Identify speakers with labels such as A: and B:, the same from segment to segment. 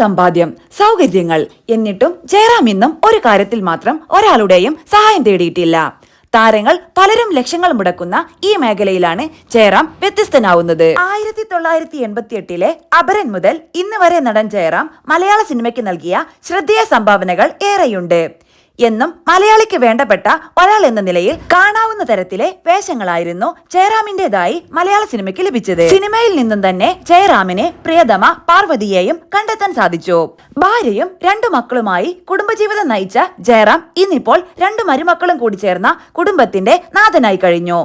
A: സമ്പാദ്യം സൗകര്യങ്ങൾ എന്നിട്ടും ജയറാം ഇന്നും ഒരു കാര്യത്തിൽ മാത്രം ഒരാളുടെയും സഹായം തേടിയിട്ടില്ല. താരങ്ങൾ പലരും ലക്ഷങ്ങൾ മുടക്കുന്ന ഈ മേഖലയിലാണ് ജയറാം വ്യത്യസ്തനാവുന്നത്. ആയിരത്തി തൊള്ളായിരത്തി എൺപത്തി എട്ടിലെ അപരൻ മുതൽ ഇന്ന് വരെ നടൻ ജയറാം മലയാള സിനിമയ്ക്ക് നൽകിയ ശ്രദ്ധേയ സംഭാവനകൾ ഏറെയുണ്ട്. എന്നും മലയാളിക്ക് വേണ്ടപ്പെട്ട ഒരാൾ എന്ന നിലയിൽ കാണാവുന്ന തരത്തിലെ വേഷങ്ങളായിരുന്നു ജയറാമിന്റേതായി മലയാള സിനിമയ്ക്ക് ലഭിച്ചത്. സിനിമയിൽ നിന്നും തന്നെ ജയറാമിനെ പ്രിയതമ പാർവതിയെയും കണ്ടെത്താൻ സാധിച്ചു. ഭാര്യയും രണ്ടു മക്കളുമായി കുടുംബജീവിതം നയിച്ച ജയറാം ഇന്നിപ്പോൾ രണ്ടു മരുമക്കളും കൂടി ചേർന്ന കുടുംബത്തിന്റെ നാഥനായി കഴിഞ്ഞു.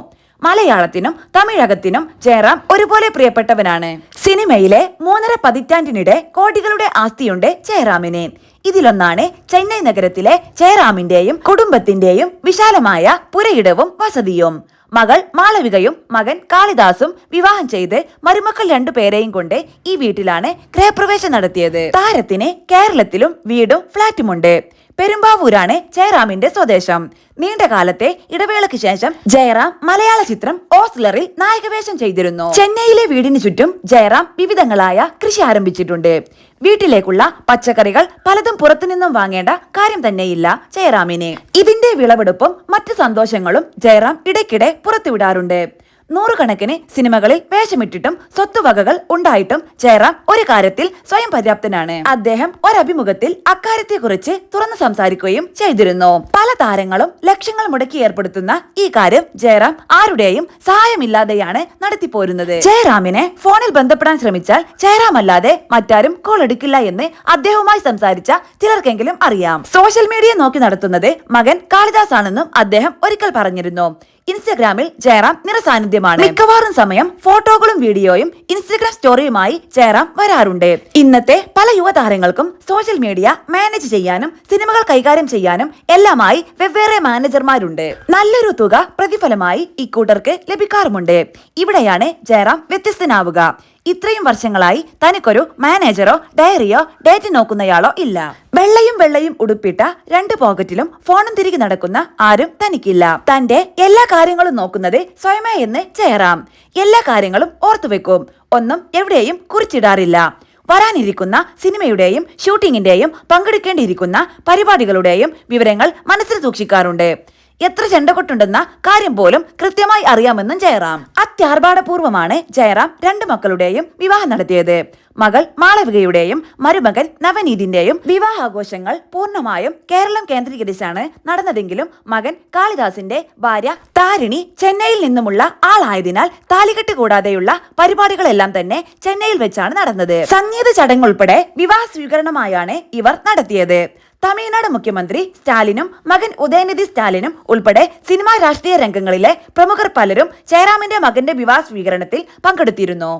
A: മലയാളത്തിനും തമിഴകത്തിനും ജയറാം ഒരുപോലെ പ്രിയപ്പെട്ടവനാണ്. സിനിമയിലെ മൂന്നര പതിറ്റാണ്ടിനിടെ കോടികളുടെ ആസ്തിയുണ്ട് ജയറാമിന്. ഇതിലൊന്നാണ് ചെന്നൈ നഗരത്തിലെ ജയറാമിന്റെയും കുടുംബത്തിന്റെയും വിശാലമായ പുരയിടവും വസതിയും. മകൾ മാളവികയും മകൻ കാളിദാസും വിവാഹം ചെയ്ത് മരുമക്കൾ രണ്ടുപേരെയും കൊണ്ട് ഈ വീട്ടിലാണ് ഗൃഹപ്രവേശം നടത്തിയത്. താരത്തിന് കേരളത്തിലും വീടും ഫ്ളാറ്റുമുണ്ട് പെരുമ്പാവൂരാണ് ജയറാമിന്റെ സ്വദേശം. നീണ്ട കാലത്തെ ഇടവേളയ്ക്ക് ശേഷം ജയറാം മലയാള ചിത്രം ഓസ്ലറിൽ നായകവേഷം ചെയ്തിരുന്നു. ചെന്നൈയിലെ വീടിന് ചുറ്റും ജയറാം വിവിധങ്ങളായ കൃഷി ആരംഭിച്ചിട്ടുണ്ട്. വീട്ടിലേക്കുള്ള പച്ചക്കറികൾ പലതും പുറത്തുനിന്നും വാങ്ങേണ്ട കാര്യം തന്നെയില്ല ജയറാമിന്. ഇതിന്റെ വിളവെടുപ്പും മറ്റു സന്തോഷങ്ങളും ജയറാം ഇടയ്ക്കിടെ പുറത്തുവിടാറുണ്ട്. നൂറുകണക്കിന് സിനിമകളിൽ വേഷമിട്ടിട്ടും സ്വത്തുവകകൾ ഉണ്ടായിട്ടും ജയറാം ഒരു കാര്യത്തിൽ സ്വയം പര്യാപ്തനാണ്. അദ്ദേഹം ഒരഭിമുഖത്തിൽ അക്കാര്യത്തെക്കുറിച്ച് തുറന്നു സംസാരിക്കുകയും ചെയ്തിരുന്നു. പല താരങ്ങളും ലക്ഷങ്ങൾ മുടക്കി ഏർപ്പെടുത്തുന്ന ഈ കാര്യം ജയറാം ആരുടെയും സഹായമില്ലാതെയാണ് നടത്തിപ്പോരുന്നത്. ജയറാമിനെ ഫോണിൽ ബന്ധപ്പെടാൻ ശ്രമിച്ചാൽ ജയറാം അല്ലാതെ മറ്റാരും കോൾ എടുക്കില്ല എന്ന് അദ്ദേഹവുമായി സംസാരിച്ച ചിലർക്കെങ്കിലും അറിയാം. സോഷ്യൽ മീഡിയ നോക്കി നടത്തുന്നത് മകൻ കാളിദാസ് ആണെന്നും അദ്ദേഹം ഒരിക്കൽ പറഞ്ഞിരുന്നു. ഇൻസ്റ്റഗ്രാമിൽ ജയറാം നിറസാന്നിധ്യമാണ്. മിക്കവാറും സമയം ഫോട്ടോകളും വീഡിയോയും ഇൻസ്റ്റഗ്രാം സ്റ്റോറിയുമായി ജയറാം വരാറുണ്ട്. ഇന്നത്തെ പല യുവതാരങ്ങൾക്കും സോഷ്യൽ മീഡിയ മാനേജ് ചെയ്യാനും സിനിമകൾ കൈകാര്യം ചെയ്യാനും എല്ലാമായി വെവ്വേറെ മാനേജർമാരുണ്ട്. നല്ലൊരു തുക പ്രതിഫലമായി ഇക്കൂട്ടർക്ക് ലഭിക്കാറുമുണ്ട്. ഇവിടെയാണ് ജയറാം വ്യത്യസ്തനാവുക. ഇത്രയും വർഷങ്ങളായി തനിക്കൊരു മാനേജറോ ഡയറിയോ ഡേറ്റ് നോക്കുന്നയാളോ ഇല്ല. വെള്ളയും വെള്ളയും ഉടുപ്പിട്ട രണ്ട് പോക്കറ്റിലും ഫോണും തിരികെ നടക്കുന്ന ആരും തനിക്കില്ല. തന്റെ എല്ലാ കാര്യങ്ങളും നോക്കുന്നത് സ്വയമേ എന്ന് ചേറാം എല്ലാ കാര്യങ്ങളും ഓർത്തുവെക്കും ഒന്നും എവിടെയും കുറിച്ചിടാറില്ല. വരാനിരിക്കുന്ന സിനിമയുടെയും ഷൂട്ടിങ്ങിന്റെയും പങ്കെടുക്കേണ്ടിയിരിക്കുന്ന പരിപാടികളുടെയും വിവരങ്ങൾ മനസ്സിൽ സൂക്ഷിക്കാറുണ്ട്. എത്ര ചെണ്ടകൊട്ടുണ്ടെന്ന കാര്യം പോലും കൃത്യമായി അറിയാമെന്നും ജയറാം. അത്യാർഭാടപൂർവമാണ് ജയറാം രണ്ട് മക്കളുടെയും വിവാഹം നടത്തിയത്. മകൾ മാളവികയുടെയും മരുമകൻ നവനീതിന്റെയും വിവാഹാഘോഷങ്ങൾ പൂർണമായും കേരളം കേന്ദ്രീകരിച്ചാണ് നടന്നതെങ്കിലും മകൻ കാളിദാസിന്റെ ഭാര്യ താരിണി ചെന്നൈയിൽ നിന്നുമുള്ള ആളായതിനാൽ താലികെട്ട് കൂടാതെയുള്ള പരിപാടികളെല്ലാം തന്നെ ചെന്നൈയിൽ വെച്ചാണ് നടന്നത്. സംഗീത ചടങ്ങുൾപ്പെടെ വിവാഹ സ്വീകരണമായാണ് ഇവർ നടത്തിയത്. തമിഴ്നാട് മുഖ്യമന്ത്രി സ്റ്റാലിനും മകൻ ഉദയനിധി സ്റ്റാലിനും ഉൾപ്പെടെ സിനിമാ രാഷ്ട്രീയ രംഗങ്ങളിലെ പ്രമുഖർ പലരും ജയറാമിന്റെ മകന്റെ വിവാഹ സ്വീകരണത്തിൽ പങ്കെടുത്തിരുന്നു.